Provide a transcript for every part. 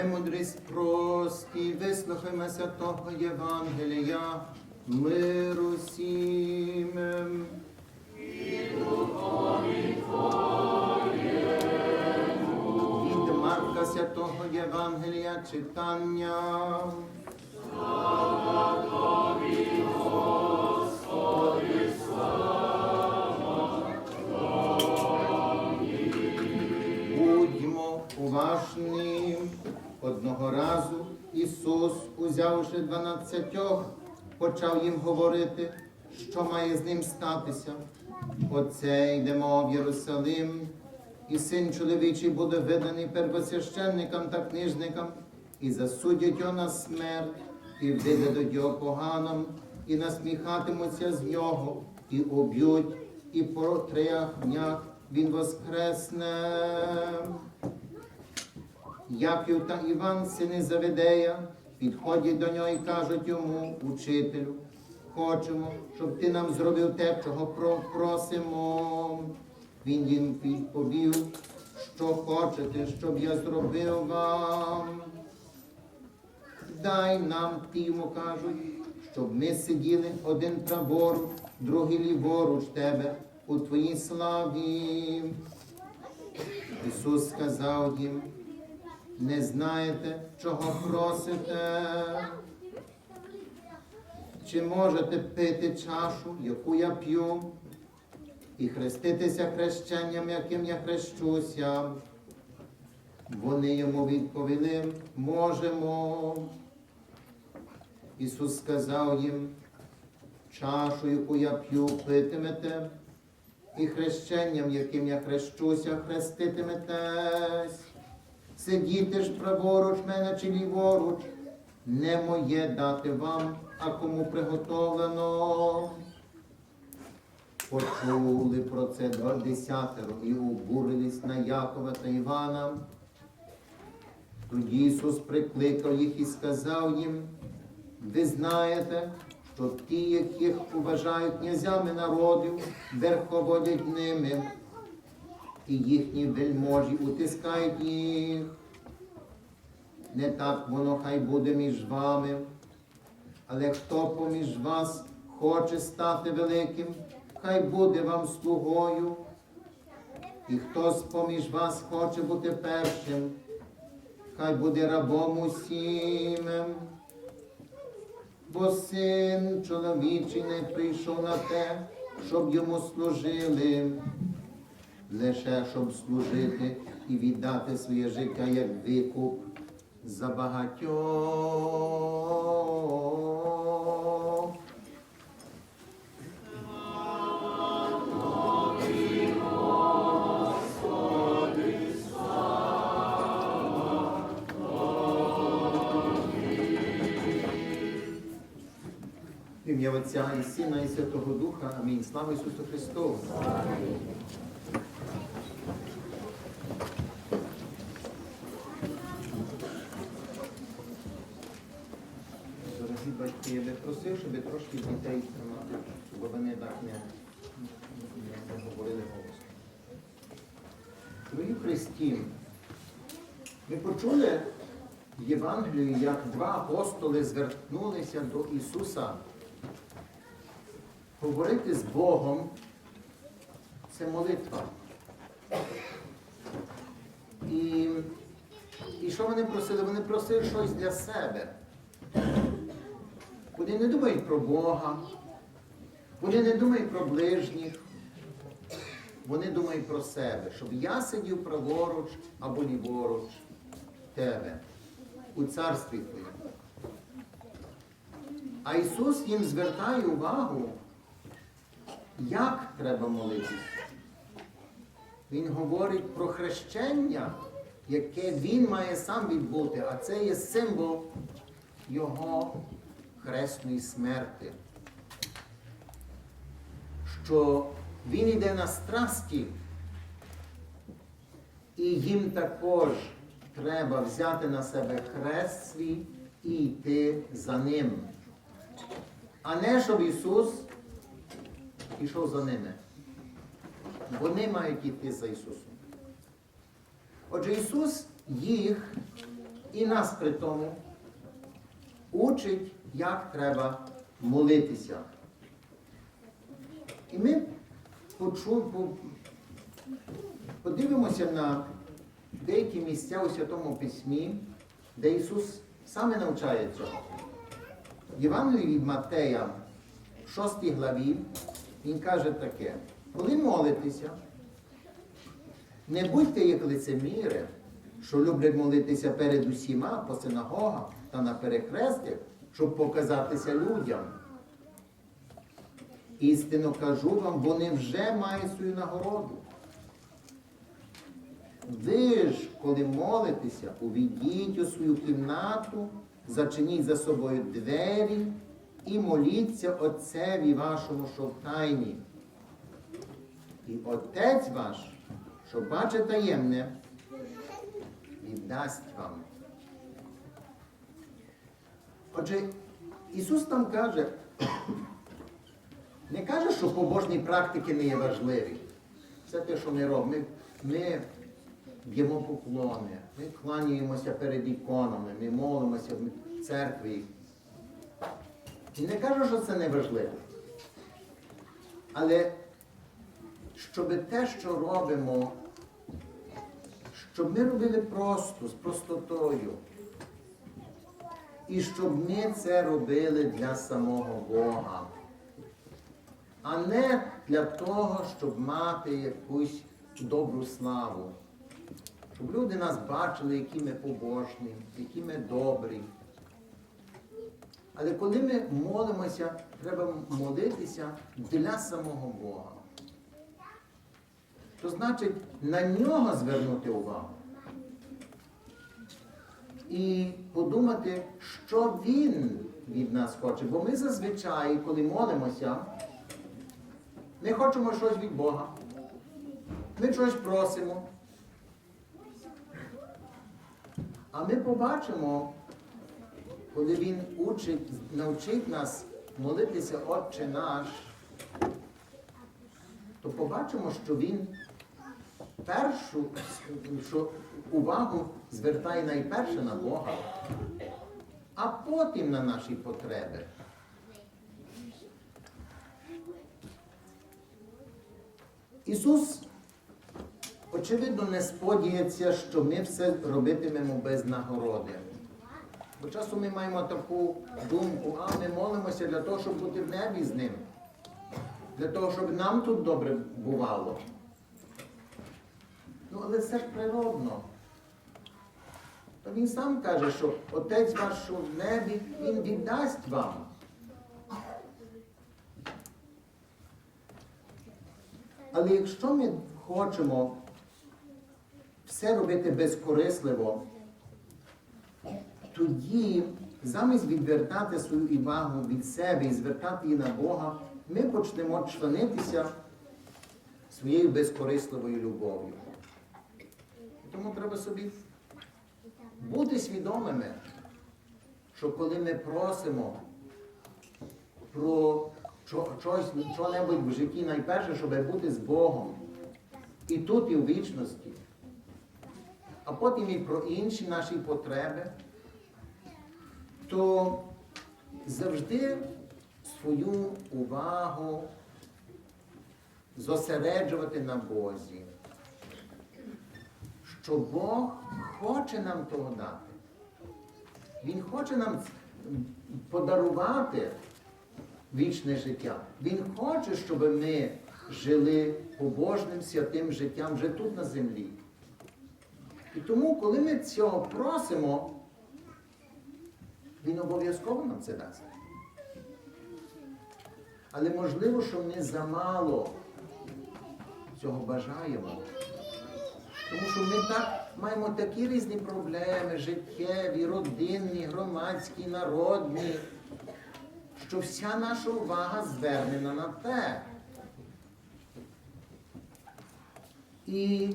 Премудрість прості, вислухаймося того Євангелія, миру Твоєму. Від Марка Святого Євангелія читання. Узявши дванадцятьох, почав їм говорити, що має з ним статися. Оце йдемо в Єрусалим, і син чоловічий буде виданий первосвященникам та книжникам, і засудять його на смерть, і виведуть його поганом, і насміхатимуться з нього, і уб'ють, і по трьох днях він воскресне. Яків та Іван, сини Заведея, підходять до нього і кажуть йому, учителю, хочемо, щоб ти нам зробив те, чого про- просимо. Він їм відповів, що хочете, щоб я зробив вам. Дай нам, ті йому кажуть, щоб ми сиділи один праворуч, другий ліворуч тебе у твоїй славі. Ісус сказав їм, не знаєте, чого просите? Чи можете пити чашу, яку я п'ю, і хреститися хрещенням, яким я хрещуся? Вони йому відповіли, можемо. Ісус сказав їм, чашу, яку я п'ю, питимете, і хрещенням, яким я хрещуся, хреститиметесь. Сидіти ж праворуч мене чи ліворуч, не моє дати вам, а кому приготовлено. Почули про це два десятеро і обурились на Якова та Івана. Тоді Ісус прикликав їх і сказав їм, ви знаєте, що ті, яких вважають князями народів, верховодять ними, і їхні вельможі утискають їх. Не так воно хай буде між вами, але хто поміж вас хоче стати великим, хай буде вам слугою. І хто поміж вас хоче бути першим, хай буде рабом усім. Бо син чоловічий не прийшов на те, щоб йому служили, лише щоб служити і віддати своє життя як викуп за багатьох. В ім'я Отця і Сина, і Святого Духа. Амінь. Слава Ісусу Христу! Дорогі я би просив, щоб трошки дітей тримати, щоб вони так не, не, говорили голосно. Дорогі Христі, ми почули в Євангелії, як два апостоли звернулися до Ісуса. Говорити з Богом це молитва. І, і що вони просили? Вони просили щось для себе. Вони не думають про Бога, вони не думають про ближніх, вони думають про себе, щоб я сидів праворуч або ліворуч тебе у царстві Твоєму. А Ісус їм звертає увагу, як треба молитися. Він говорить про хрещення, яке Він має сам відбути, а це є символ Його хресної смерти. Що Він йде на страсті, і їм також треба взяти на себе хрест свій і йти за ним. А не щоб Ісус пішов за ними. Вони мають йти за Ісусом. Отже, Ісус їх і нас при тому учить, як треба молитися. І ми почу, по- подивимося на деякі місця у Святому Письмі, де Ісус саме навчає цього. Євангелії від Матея, в 6 главі, Він каже таке: коли молитеся, не будьте як лицеміри, що люблять молитися перед усіма по синагогах та на перехрестях, щоб показатися людям. Істинно кажу вам, вони вже мають свою нагороду. Ви ж, коли молитеся, увійдіть у свою кімнату, зачиніть за собою двері і моліться Отцеві вашому, що в тайні. І Отець ваш, що бачить таємне, віддасть вам. Отже, Ісус там каже, не каже, що побожні практики не є важливі. Все те, що ми робимо. Ми, б'ємо поклони, ми кланяємося перед іконами, ми молимося в церкві. І не кажу, що це не важливо. Але щоб те, що робимо, щоб ми робили просто, з простотою. І щоб ми це робили для самого Бога, а не для того, щоб мати якусь добру славу. Щоб люди нас бачили, які ми побожні, які ми добрі. Але коли ми молимося, треба молитися для самого Бога. То значить на нього звернути увагу. І подумати, що він від нас хоче. Бо ми зазвичай, коли молимося, ми хочемо щось від Бога. Ми щось просимо. А ми побачимо, коли Він учить, навчить нас молитися Отче наш, то побачимо, що Він першу що увагу звертає найперше на Бога, а потім на наші потреби. Ісус, очевидно, не сподіється, що ми все робитимемо без нагороди. Бо часу ми маємо таку думку, а ми молимося для того, щоб бути в небі з ним, для того, щоб нам тут добре бувало. Але це ж природно. То він сам каже, що Отець ваш, що в небі, Він віддасть вам. Але якщо ми хочемо все робити безкорисливо, тоді замість відвертати свою увагу від себе і звертати її на Бога, ми почнемо чванитися своєю безкорисливою любов'ю. Тому треба собі бути свідомими, що коли ми просимо про щось, що-небудь в житті, найперше, щоб бути з Богом. І тут, і в вічності. А потім і про інші наші потреби, то завжди свою увагу зосереджувати на Бозі що Бог хоче нам того дати. Він хоче нам подарувати вічне життя. Він хоче, щоб ми жили побожним святим життям вже тут на землі. І тому, коли ми цього просимо, він обов'язково нам це дасть. Але можливо, що ми замало цього бажаємо. Тому що ми так маємо такі різні проблеми, життєві, родинні, громадські, народні, що вся наша увага звернена на те. І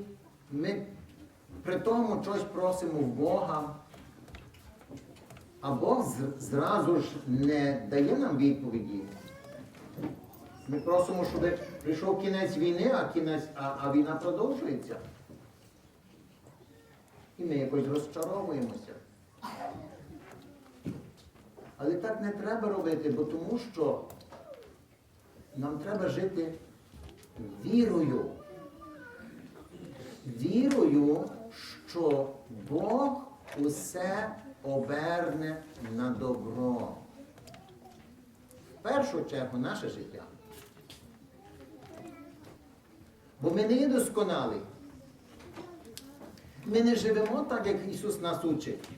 ми при тому щось просимо в Бога, а Бог зразу ж не дає нам відповіді. Ми просимо, щоб прийшов кінець війни, а, кінець, а, а війна продовжується. І ми якось розчаровуємося. Але так не треба робити, бо тому що нам треба жити вірою. Вірою, що Бог усе оберне на добро. В першу чергу наше життя. Бо ми не є досконалі. Ми не живемо так, як Ісус нас учить.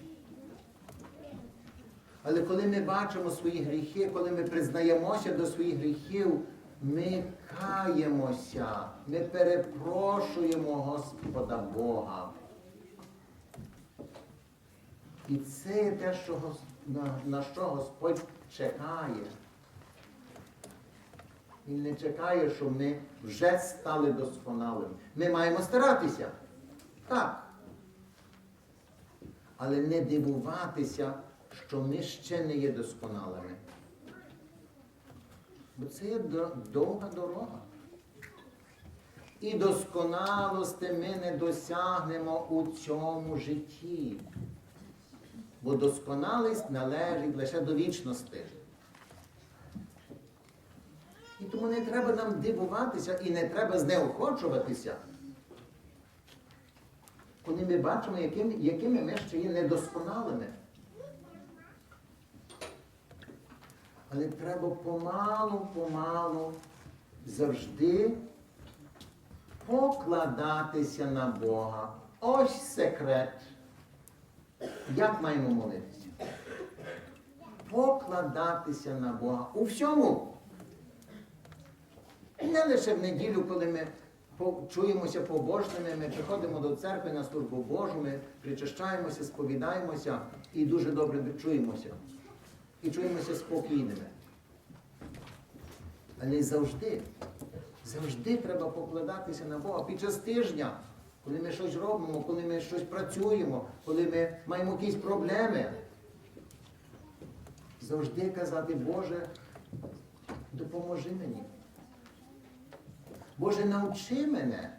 Але коли ми бачимо свої гріхи, коли ми признаємося до своїх гріхів, ми каємося, ми перепрошуємо Господа Бога. І це те, що, на, на що Господь чекає. Він не чекає, що ми вже стали досконалими. Ми маємо старатися. Так. Але не дивуватися, що ми ще не є досконалими. Бо це є довга дорога. І досконалості ми не досягнемо у цьому житті. Бо досконалість належить лише до вічності. І тому не треба нам дивуватися і не треба знеохочуватися, коли ми бачимо, якими, якими ми ще є недосконалими. Але треба помалу-помалу завжди покладатися на Бога. Ось секрет. Як маємо молитися? Покладатися на Бога у всьому. Не лише в неділю, коли ми чуємося побожними, ми приходимо до церкви на службу Божу, ми причащаємося, сповідаємося і дуже добре чуємося. І чуємося спокійними. Але завжди, завжди треба покладатися на Бога. Під час тижня, коли ми щось робимо, коли ми щось працюємо, коли ми маємо якісь проблеми. Завжди казати, Боже, допоможи мені. Боже, навчи мене.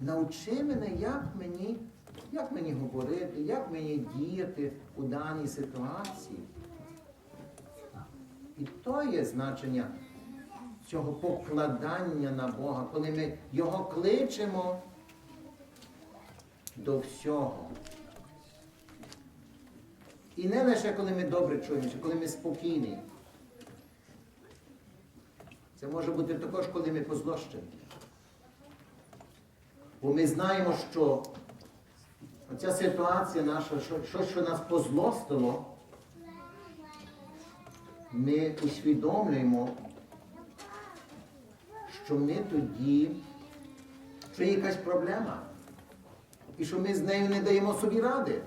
Навчи мене, як мені, як мені говорити, як мені діяти у даній ситуації. І то є значення цього покладання на Бога, коли ми Його кличемо до всього. І не лише коли ми добре чуємося, коли ми спокійні. Це може бути також, коли ми позлощені. Бо ми знаємо, що оця ситуація наша, що, що нас позлостило, ми усвідомлюємо, що ми тоді, що є якась проблема. І що ми з нею не даємо собі ради.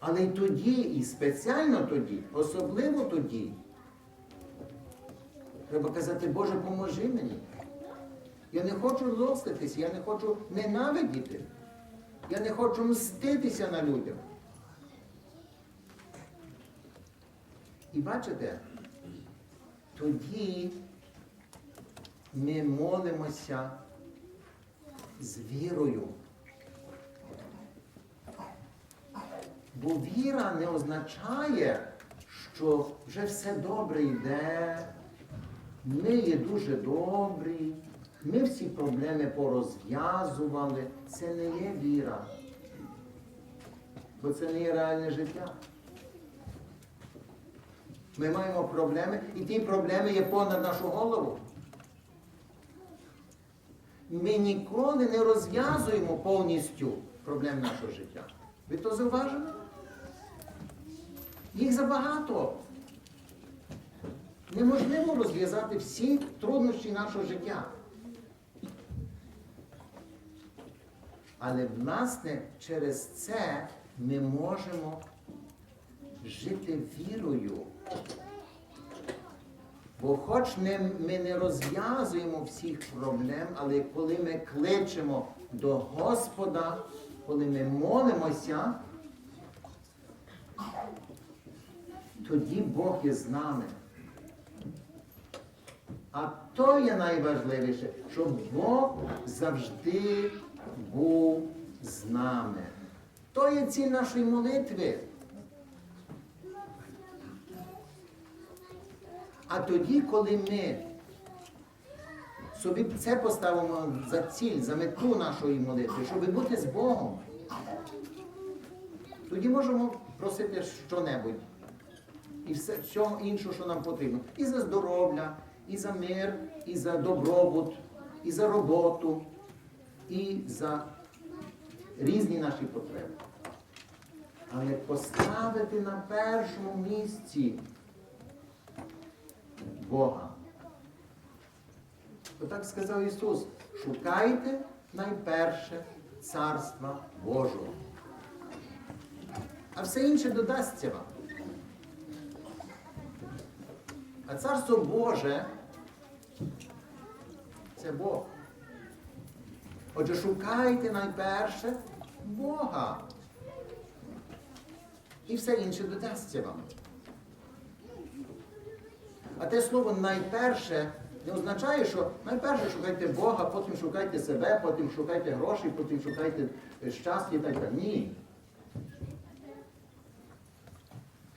Але й тоді, і спеціально тоді, особливо тоді, треба казати, Боже, поможи мені. Я не хочу злоститися, я не хочу ненавидіти. Я не хочу мститися на людях. І бачите, тоді ми молимося з вірою. Бо віра не означає, що вже все добре йде, ми є дуже добрі, ми всі проблеми порозв'язували. Це не є віра. Бо це не є реальне життя. Ми маємо проблеми, і ті проблеми є понад нашу голову. Ми ніколи не розв'язуємо повністю проблем нашого життя. Ви то зауважили? Їх забагато. Неможливо розв'язати всі труднощі нашого життя. Але, власне, через це ми можемо жити вірою. Бо хоч не, ми не розв'язуємо всіх проблем, але коли ми кличемо до Господа, коли ми молимося, тоді Бог є з нами. А то є найважливіше, щоб Бог завжди був з нами. То є ціль нашої молитви. А тоді, коли ми собі це поставимо за ціль, за мету нашої молитви, щоб бути з Богом, тоді можемо просити що-небудь. І все що інше, що нам потрібно. І за здоров'я, і за мир, і за добробут, і за роботу, і за різні наші потреби. Але поставити на першому місці Бога. Отак сказав Ісус, шукайте найперше Царства Божого. А все інше додасться вам. А Царство Боже це Бог. Отже, шукайте найперше Бога. І все інше додасться вам. А те слово найперше не означає, що найперше шукайте Бога, потім шукайте себе, потім шукайте гроші, потім шукайте щастя і так далі. Ні.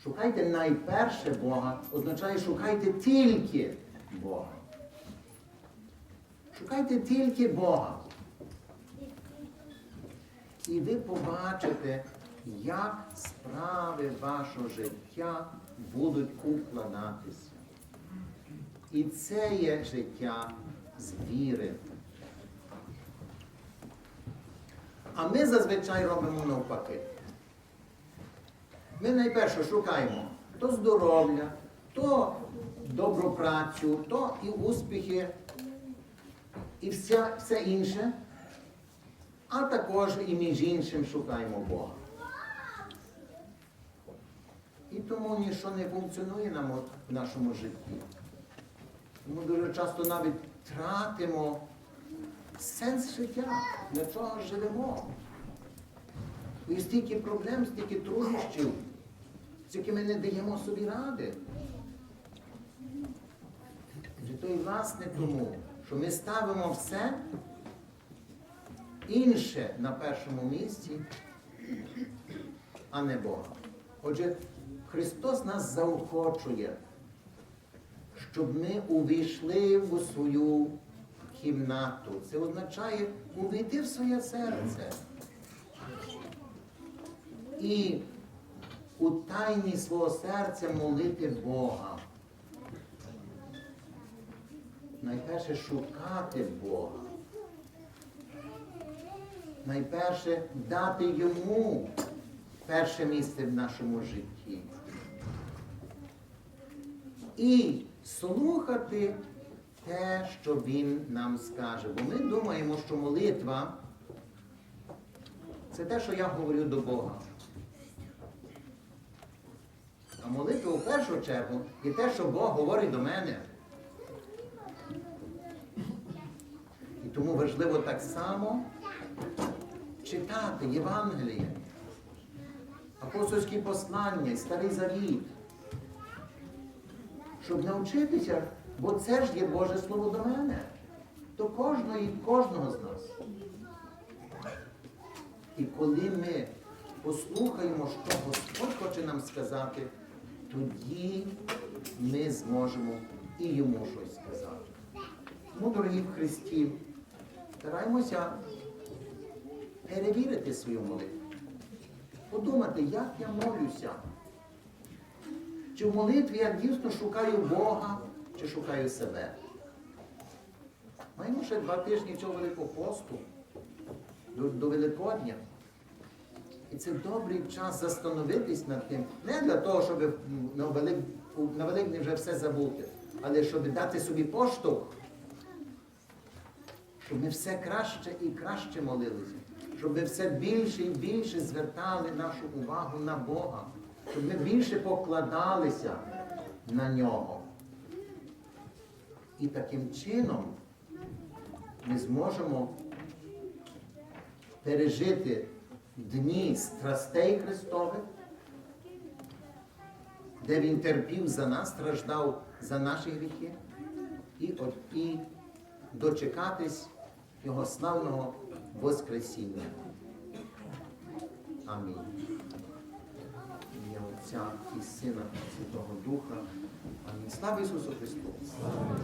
Шукайте найперше Бога, означає шукайте тільки Бога. Шукайте тільки Бога. І ви побачите, як справи вашого життя будуть укладатися. І це є життя з віри. А ми зазвичай робимо навпаки. Ми найперше шукаємо то здоров'я, то добру працю, то і успіхи, і вся, все інше, а також і між іншим шукаємо Бога. І тому нічого не функціонує в нашому житті. Тому дуже часто навіть тратимо сенс життя, для чого живемо. І стільки проблем, стільки труднощів, з якими не даємо собі ради. То і власне тому, що ми ставимо все інше на першому місці, а не Бога. Отже, Христос нас заохочує, щоб ми увійшли у свою кімнату. Це означає увійти в своє серце. І у тайні свого серця молити Бога. Найперше шукати Бога. Найперше дати йому перше місце в нашому житті. І слухати те, що Він нам скаже. Бо ми думаємо, що молитва це те, що я говорю до Бога. А молитва у першу чергу є те, що Бог говорить до мене. І тому важливо так само читати Євангеліє, апостольські послання, Старий Завіт, щоб навчитися, бо це ж є Боже Слово до мене, до кожної, кожного з нас. І коли ми послухаємо, що Господь хоче нам сказати, тоді ми зможемо і йому щось сказати. Тому, дорогі в Христі, стараємося перевірити свою молитву. Подумати, як я молюся. Чи в молитві я дійсно шукаю Бога, чи шукаю себе. Маємо ще два тижні цього Великого посту до, до Великодня. І це добрий час застановитись над тим. Не для того, щоб на, Великдень вже все забути, але щоб дати собі поштовх, щоб ми все краще і краще молилися, щоб ми все більше і більше звертали нашу увагу на Бога, щоб ми більше покладалися на нього. І таким чином ми зможемо пережити дні страстей Христових, де Він терпів за нас, страждав за наші гріхи, і, от, і дочекатись Його славного Воскресіння. Амінь. Ім'я Отця і Сина і Святого Духа. Амінь. Слава Ісусу Христу! Слава